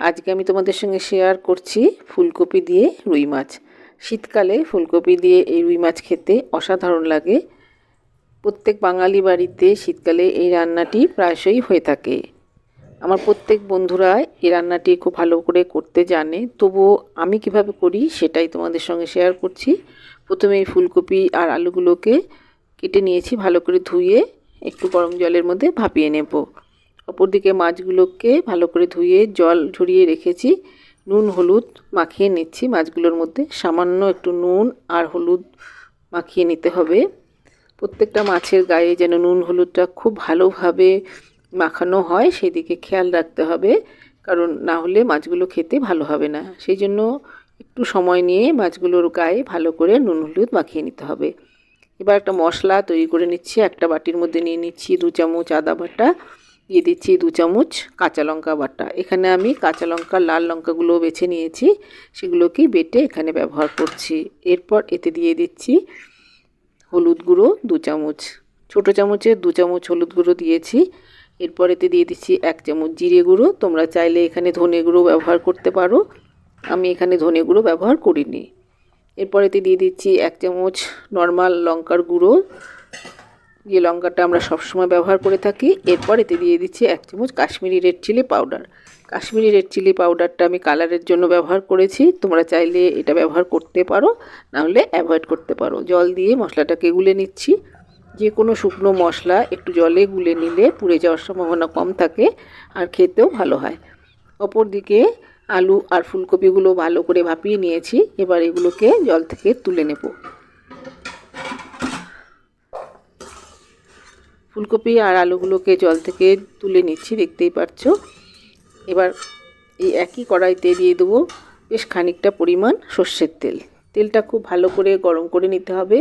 আজকে আমি তোমাদের সঙ্গে শেয়ার করছি ফুলকপি দিয়ে রুই মাছ। শীতকালে ফুলকপি দিয়ে এই রুই মাছ খেতে অসাধারণ লাগে। প্রত্যেক বাঙালি বাড়িতে শীতকালে এই রান্নাটি প্রায়শই হয়ে থাকে। আমার প্রত্যেক বন্ধুরা এই রান্নাটি খুব ভালো করে করতে জানে। তবুও আমি কীভাবে করি সেটাই তোমাদের সঙ্গে শেয়ার করছি। প্রথমে ফুলকপি আর আলুগুলোকে কেটে নিয়েছি ভালো করে ধুয়ে, একটু গরম জলের মধ্যে ভাপিয়ে নেব। অপরদিকে মাছগুলোকে ভালো করে ধুয়ে, জল ঝরিয়ে রেখেছি। নুন, হলুদ মাখিয়ে নিচ্ছি মাছগুলোর মধ্যে। সামান্য একটু নুন আর হলুদ মাখিয়ে নিতে হবে। প্রত্যেকটা মাছের গায়ে যেন নুন, হলুদটা খুব ভালোভাবে মাখানো হয়, সেদিকে খেয়াল রাখতে হবে। কারণ না হলে মাছগুলো খেতে ভালো হবে না। সেই জন্য একটু সময় নিয়ে মাছগুলোর গায়ে ভালো করে নুন, হলুদ মাখিয়ে নিতে হবে। এবার একটা মশলা তৈরি করে নিচ্ছি। একটা বাটির মধ্যে নিয়ে নিচ্ছি দু চামচ আদা বাটা। দিয়ে দিচ্ছি দু চামচ কাঁচা লঙ্কা বাটা। এখানে আমি কাঁচা লঙ্কা, লাল লঙ্কাগুলো বেছে নিয়েছি, সেগুলোকে বেটে এখানে ব্যবহার করছি। এরপর এতে দিয়ে দিচ্ছি হলুদ গুঁড়ো দু চামচ। ছোটো চামচে দু চামচ হলুদ গুঁড়ো দিয়েছি। এরপর এতে দিয়ে দিচ্ছি এক চামচ জিরে গুঁড়ো। তোমরা চাইলে এখানে ধনে গুঁড়ো ব্যবহার করতে পারো। আমি এখানে ধনে গুঁড়ো ব্যবহার করিনি। এরপর এতে দিয়ে দিচ্ছি এক চামচ নর্মাল লঙ্কার গুঁড়ো। যে লঙ্কাটা আমরা সবসময় ব্যবহার করে থাকি, এরপর এতে দিয়ে দিচ্ছি এক চামচ Kashmiri red chilli powder. Kashmiri red chilli পাউডারটা আমি কালারের জন্য ব্যবহার করেছি, তোমরা চাইলে এটা ব্যবহার করতে পারো, নাহলে অ্যাভয়েড করতে পারো। জল দিয়ে মশলাটাকে গুলে নিচ্ছি। যে কোনো শুকনো মশলা একটু জলে গুলে নিলে পুড়ে যাওয়ার সম্ভাবনা কম থাকে আর খেতেও ভালো হয়। অপর দিকে আলু আর ফুলকপিগুলো ভালো করে ভাপিয়ে নিয়েছি, এবার এগুলোকে জল থেকে তুলে নেব। ফুলকপি আর আলুগুলোকে জল থেকে তুলে নিচ্ছি, দেখতেই পাচ্ছ এবার এই একই কড়াইতে দিয়ে দেবো বেশ খানিকটা পরিমাণ সর্ষের তেল। তেলটা খুব ভালো করে গরম করে নিতে হবে।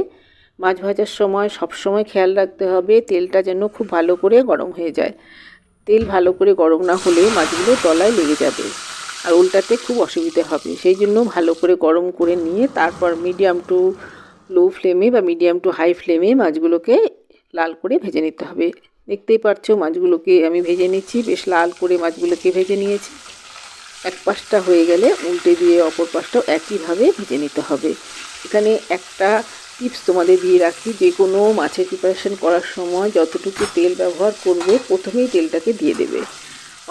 মাছ ভাজার সময় সব সময় খেয়াল রাখতে হবে, তেলটা যেন খুব ভালো করে গরম হয়ে যায়। তেল ভালো করে গরম না হলে মাছগুলো তলায় লেগে যাবে আর উল্টাতে খুব অসুবিধে হবে। সেই জন্য ভালো করে গরম করে নিয়ে তারপর মিডিয়াম টু লো ফ্লেমে বা মিডিয়াম টু হাই ফ্লেমে মাছগুলোকে লাল করে ভেজে নিতে হবে। দেখতেই পাচ্ছ মাছগুলোকে আমি ভেজে নিচ্ছি। বেশ লাল করে মাছগুলোকে ভেজে নিয়েছি। এক পাশটা হয়ে গেলে উল্টে দিয়ে অপর পাশটাও একইভাবে ভেজে নিতে হবে। এখানে একটা টিপস তোমাদের দিয়ে রাখি, যে কোনো মাছের প্রিপারেশন করার সময় যতটুকু তেল ব্যবহার করবে, প্রথমেই তেলটাকে দিয়ে দেবে।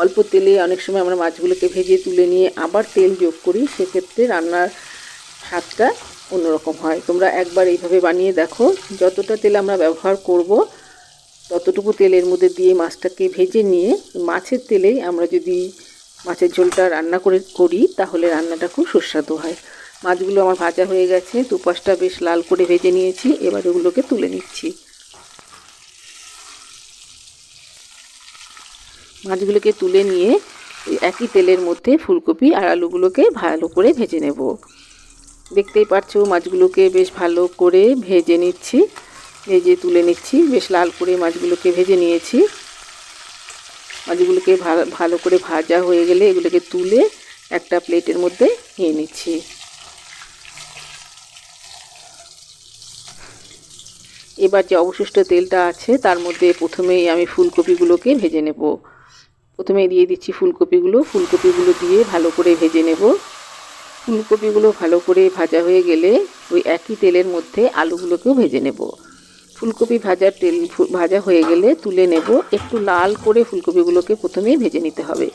অল্প তেলে অনেক সময় আমরা মাছগুলোকে ভেজে তুলে নিয়ে আবার তেল যোগ করি, সেক্ষেত্রে রান্নার স্বাদটা অন্যরকম হয়। তোমরা একবার এইভাবে বানিয়ে দেখো। যতটা তেল আমরা ব্যবহার করব, ততটুকু তেলের মধ্যে দিয়ে মাছটাকে ভেজে নিয়ে, মাছের তেলেই আমরা যদি মাছের ঝোলটা রান্না করে, করি, তাহলে রান্নাটা খুব সুস্বাদু হয়। মাছগুলো আমার ভাজা হয়ে গেছে, দুপাশটা বেশ লাল করে ভেজে নিয়েছি, এবার ওগুলোকে তুলে নিচ্ছি। মাছগুলোকে তুলে নিয়ে একই তেলের মধ্যে ফুলকপি আর আলুগুলোকে ভালো করে ভেজে নেব। দেখতেই পাচ্ছো মাছগুলোকে বেশ ভালো করে ভেজে নিচ্ছি। ভেজে তুলে নিচ্ছি, বেশ লাল করে মাছগুলোকে ভেজে নিয়েছি। মাছগুলোকে ভালো করে ভাজা হয়ে গেলে এগুলোকে তুলে একটা প্লেটের মধ্যে নিয়ে নিচ্ছি। এবার যে অবশিষ্ট তেলটা আছে, তার মধ্যে প্রথমেই আমি ফুলকপিগুলোকে ভেজে নেব। প্রথমে দিয়ে দিচ্ছি ফুলকপিগুলো। ফুলকপিগুলো দিয়ে ভালো করে ভেজে নেব। ফুলকপিগুলো ভালো করে ভাজা হয়ে গেলে ওই একই তেলের মধ্যে আলুগুলোকেও ভেজে নেব। ফুলকপি ভাজার তেল ভাজা হয়ে গেলে তুলে নেব। একটু লাল করে ফুলকপিগুলোকে প্রথমেই ভেজে নিতে হবে।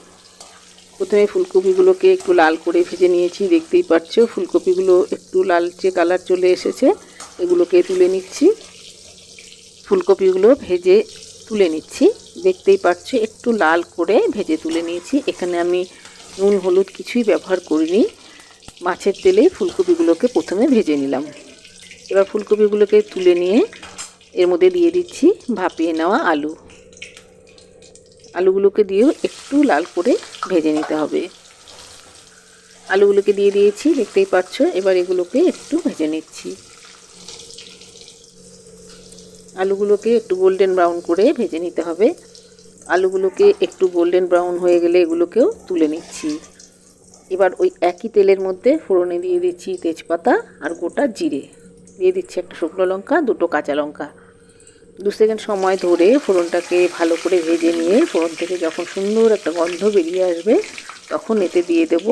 প্রথমে ফুলকপিগুলোকে একটু লাল করে ভেজে নিয়েছি, দেখতেই পাচ্ছ ফুলকপিগুলো একটু লালচে কালার চলে এসেছে। এগুলোকে তুলে নিচ্ছি। ফুলকপিগুলো ভেজে তুলে নিচ্ছি। দেখতেই পাচ্ছ একটু লাল করে ভেজে তুলে নিয়েছি। এখানে আমি নুন, হলুদ কিছুই ব্যবহার করিনি। মাছের তেলে ফুলকপিগুলোকে প্রথমে ভেজে নিলাম। এবার ফুলকপিগুলোকে তুলে নিয়ে এর মধ্যে দিয়ে দিচ্ছি ভাপিয়ে নেওয়া আলু। আলুগুলোকে দিয়েও একটু লাল করে ভেজে নিতে হবে। আলুগুলোকে দিয়ে দিয়েছি, দেখতেই পাচ্ছ? এবার এগুলোকে একটু ভেজে নিচ্ছি। আলুগুলোকে একটু গোল্ডেন ব্রাউন করে ভেজে নিতে হবে। আলুগুলোকে একটু গোল্ডেন ব্রাউন হয়ে গেলে এগুলোকেও তুলে নিচ্ছি। এবার ওই একই তেলের মধ্যে ফোড়নে দিয়ে দিচ্ছি তেজপাতা আর গোটা জিরে। দিয়ে দিচ্ছি একটা শুকনো লঙ্কা, দুটো কাঁচা লঙ্কা। দু সেকেন্ড সময় ধরে ফোড়নটাকে ভালো করে ভেজে নিয়ে ফোড়ন থেকে যখন সুন্দর একটা গন্ধ বেরিয়ে আসবে, তখন এতে দিয়ে দেব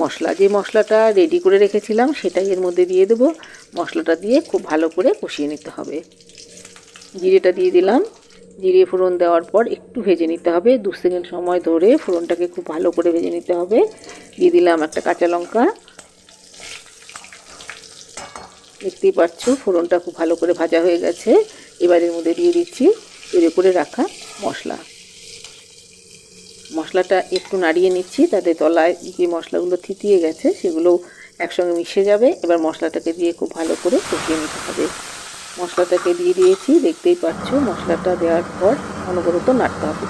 মশলা। যে মশলাটা রেডি করে রেখেছিলাম, সেটাই এর মধ্যে দিয়ে দেব। মশলাটা দিয়ে খুব ভালো করে কষিয়ে নিতে হবে। জিরেটা দিয়ে দিলাম। জিরে ফোড়ন দেওয়ার পর একটু ভেজে নিতে হবে। দু সেকেন্ড সময় ধরে ফোড়নটাকে খুব ভালো করে ভেজে নিতে হবে। দিয়ে দিলাম একটা কাঁচা লঙ্কা। দেখতেই পাচ্ছ ফোড়নটা খুব ভালো করে ভাজা হয়ে গেছে। এবার এর মধ্যে দিয়ে দিচ্ছি তৈরি করে রাখা মশলা। মশলাটা একটু নাড়িয়ে নিচ্ছি, তাতে তলায় যে মশলাগুলো থিতিয়ে গেছে সেগুলো একসঙ্গে মিশে যাবে। এবার মশলাটাকে দিয়ে খুব ভালো করে কষিয়ে নিতে হবে। মশলাটাকে দিয়ে দিয়েছি, দেখতেই পাচ্ছ মশলাটা দেওয়ার পর অনবরত নাড়তে হবে।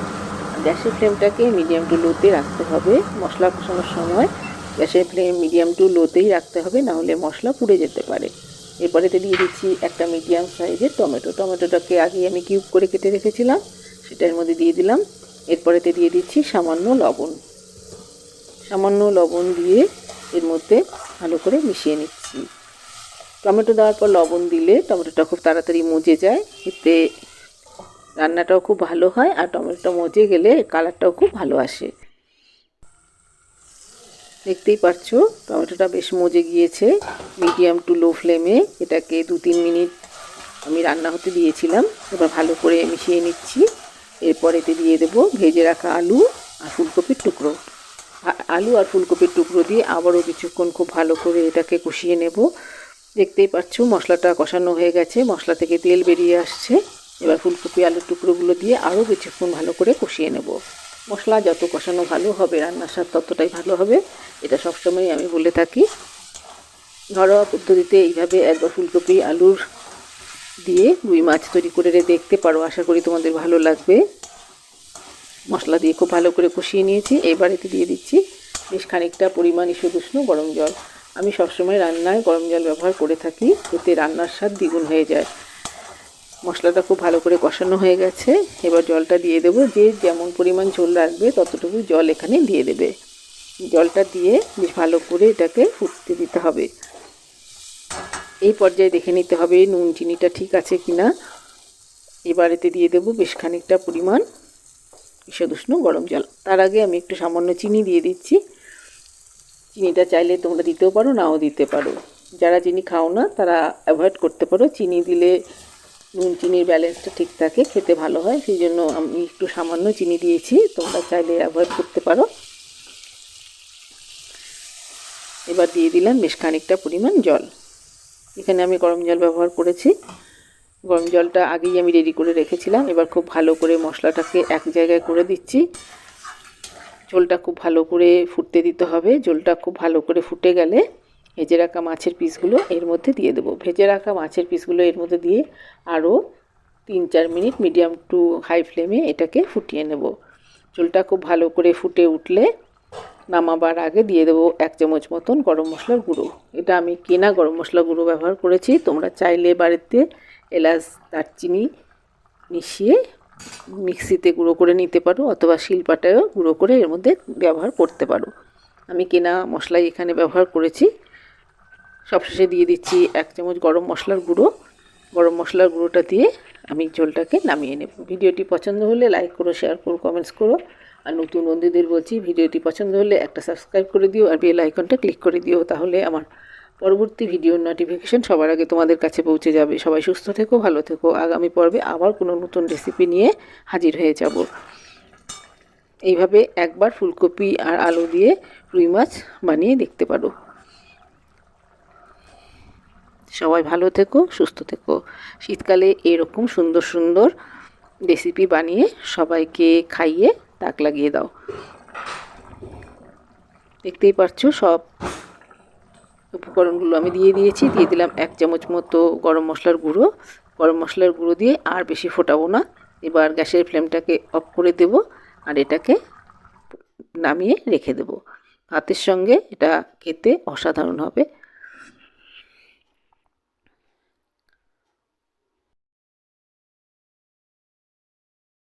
গ্যাসের ফ্লেমটাকে মিডিয়াম টু লোতে রাখতে হবে। মশলা কষানোর সময় গ্যাসের ফ্লেম মিডিয়াম টু লোতেই রাখতে হবে না হলে মশলা পুড়ে যেতে পারে। এরপরেতে দিয়ে দিচ্ছি একটা মিডিয়াম সাইজের টমেটো। টমেটোটাকে আগে আমি কিউব করে কেটে রেখেছিলাম, সেটার মধ্যে দিয়ে দিলাম। এরপরেতে দিয়ে দিচ্ছি সামান্য লবণ। সামান্য লবণ দিয়ে এর মধ্যে ভালো করে মিশিয়ে নিচ্ছি। টমেটো দেওয়ার পর লবণ দিলে টমেটোটা খুব তাড়াতাড়ি মজে যায়। এতে রান্নাটাও খুব ভালো হয় আর টমেটোটা মজে গেলে কালারটাও খুব ভালো আসে। দেখতেই পাচ্ছ টমেটোটা বেশ মজে গিয়েছে, মিডিয়াম টু লো ফ্লেমে। এটাকে দু তিন মিনিট আমি রান্না হতে দিয়েছিলাম, এবার ভালো করে মিশিয়ে নিচ্ছি। এরপর এতে দিয়ে দেবো ভেজে রাখা আলু আর ফুলকপির টুকরো। আলু আর ফুলকপির টুকরো দিয়ে আবারও কিছুক্ষণ খুব ভালো করে এটাকে কষিয়ে নেব। দেখতেই পাচ্ছ, মশলাটা কষানো হয়ে গেছে। মশলা থেকে তেল বেরিয়ে আসছে। এবার ফুলকপি, আলুর টুকরোগুলো দিয়ে আরও কিছুক্ষণ ভালো করে কষিয়ে নেব। মশলা যত কষানো ভালো হবে, রান্নার স্বাদ ততটাই ভালো হবে। এটা সবসময় আমি বলে থাকি। ঘরোয়া পদ্ধতিতে এইভাবে একবার ফুলকপি, আলুর দিয়ে রুই মাছ তৈরি করে দেখতে পারো। আশা করি তোমাদের ভালো লাগবে। মশলা দিয়ে খুব ভালো করে কষিয়ে নিয়েছি। এবারেতে দিয়ে দিচ্ছি বেশ খানিকটা পরিমাণ ইসুদুষ্ণ গরম জল। আমি সবসময় রান্নায় গরম জল ব্যবহার করে থাকি, এতে রান্নার স্বাদ দ্বিগুণ হয়ে যায়। মশলাটা খুব ভালো করে কষানো হয়ে গেছে, এবার জলটা দিয়ে দেবো, যে যেমন পরিমাণ ঝোল রাখবে ততটুকু জল এখানে দিয়ে দেবে। জলটা দিয়ে বেশ ভালো করে এটাকে ফুটতে দিতে হবে। এই পর্যায়ে দেখে নিতে হবে নুন চিনিটা ঠিক আছে কি না এবার এতে দিয়ে দেবো বেশ খানিকটা পরিমাণ বিষদুষ্ণ গরম জল। তার আগে আমি একটু সামান্য চিনি দিয়ে দিচ্ছি। চিনিটা চাইলে তোমরা দিতেও পারো, নাও দিতে পারো। যারা চিনি খাও না, তারা অ্যাভয়েড করতে পারো। চিনি দিলে নুন চিনির ব্যালেন্সটা ঠিক থাকে, খেতে ভালো হয়। সেই জন্য আমি একটু সামান্য চিনি দিয়েছি, তোমরা চাইলে অ্যাভয়েড করতে পারো। এবার দিয়ে দিলাম বেশ খানিকটা পরিমাণ জল। এখানে আমি গরম জল ব্যবহার করেছি। গরম জলটা আগেই আমি রেডি করে রেখেছিলাম। এবার খুব ভালো করে মশলাটাকে এক জায়গায় করে দিচ্ছি। ঝোলটা খুব ভালো করে ফুটতে দিতে হবে। ঝোলটা খুব ভালো করে ফুটে গেলে ভেজে রাখা মাছের পিসগুলো এর মধ্যে দিয়ে দেবো। ভেজে রাখা মাছের পিসগুলো এর মধ্যে দিয়ে আরও তিন চার মিনিট মিডিয়াম টু হাই ফ্লেমে এটাকে ফুটিয়ে নেব। ঝোলটা খুব ভালো করে ফুটে উঠলে নামাবার আগে দিয়ে দেবো এক চামচ মতন গরম মশলার গুঁড়ো। এটা আমি কেনা গরম মশলা গুঁড়ো ব্যবহার করেছি। তোমরা চাইলে বাড়িতে এলাচ, দারচিনি মিশিয়ে মিক্সিতে গুঁড়ো করে নিতে পারো অথবা শিলপাটায়ও গুঁড়ো করে এর মধ্যে ব্যবহার করতে পারো। আমি কেনা মশলাই এখানে ব্যবহার করেছি। সবশেষে দিয়ে দিচ্ছি এক চামচ গরম মশলার গুঁড়ো। গরম মশলার গুঁড়োটা দিয়ে আমি ঝোলটাকে নামিয়ে নেব। ভিডিওটি পছন্দ হলে লাইক করো, শেয়ার করো, কমেন্টস করো। আর নতুন বন্ধুদের বলছি, ভিডিওটি পছন্দ হলে একটা সাবস্ক্রাইব করে দিও আর বেল আইকনটা ক্লিক করে দিও। তাহলে আমার পরবর্তী ভিডিওর নোটিফিকেশন সবার আগে তোমাদের কাছে পৌঁছে যাবে। সবাই সুস্থ থেকো, ভালো থেকো। আগামী পর্বে আবার কোনো নতুন রেসিপি নিয়ে হাজির হয়ে যাব। এইভাবে একবার ফুলকপি আর আলু দিয়ে রুই মাছ বানিয়ে দেখতে পারো। সবাই ভালো থেকো, সুস্থ থেকো। শীতকালে এরকম সুন্দর সুন্দর রেসিপি বানিয়ে সবাইকে খাইয়ে তাক লাগিয়ে দাও। দেখতেই পাচ্ছ সব উপকরণগুলো আমি দিয়ে দিয়েছি, দিয়ে দিলাম এক চামচ মতো গরম মশলার গুঁড়ো। গরম মশলার গুঁড়ো দিয়ে আর বেশি ফোটাবো না। এবার গ্যাসের ফ্লেমটাকে অফ করে দেব আর এটাকে নামিয়ে রেখে দেব। ভাতের সঙ্গে এটা খেতে অসাধারণ হবে।